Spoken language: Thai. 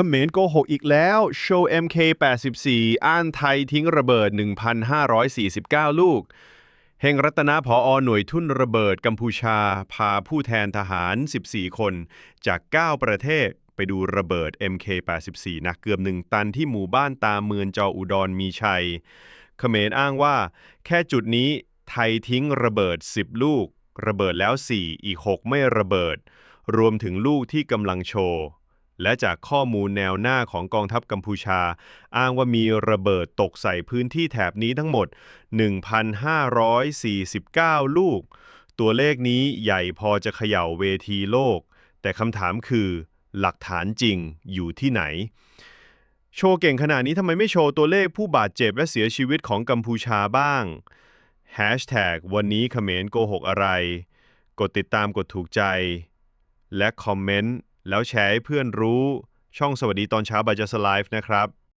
เขมรโกหกอีกแล้ว โชว์ MK84 อ้านไทยทิ้งระเบิด 1,549 ลูก เฮงรัตนาผออหน่วยทุ่นระเบิดกัมพูชา พาผู้แทนทหาร 14 คน จาก 9 ประเทศไปดูระเบิด MK84 หนักเกือบ1ตันที่หมู่บ้านตามเมืองจออุดรมีชัย เขมรอ้างว่า แค่จุดนี้ไทยทิ้งระเบิด 10 ลูก ระเบิดแล้ว 4 อีก 6 ไม่ระเบิด รวมถึงลูกที่กำลังโชว์ และจากข้อมูลแนวหน้าของกองทัพกัมพูชา อ้างว่ามีระเบิดตกใส่พื้นที่แถบนี้ทั้งหมด 1,549 ลูก ตัวเลขนี้ใหญ่พอจะเขย่าเวทีโลก แต่คำถามคือหลักฐานจริงอยู่ที่ไหน โชว์เก่งขนาดนี้ทำไมไม่โชว์ตัวเลขผู้บาดเจ็บและเสียชีวิตของกัมพูชาบ้าง Hashtag วันนี้เขมรโกหกอะไร กดติดตามกดถูกใจ และคอมเมนต์ แล้วแชร์ให้เพื่อนรู้ช่องสวัสดีตอนเช้าบายจัสไลฟ์นะครับ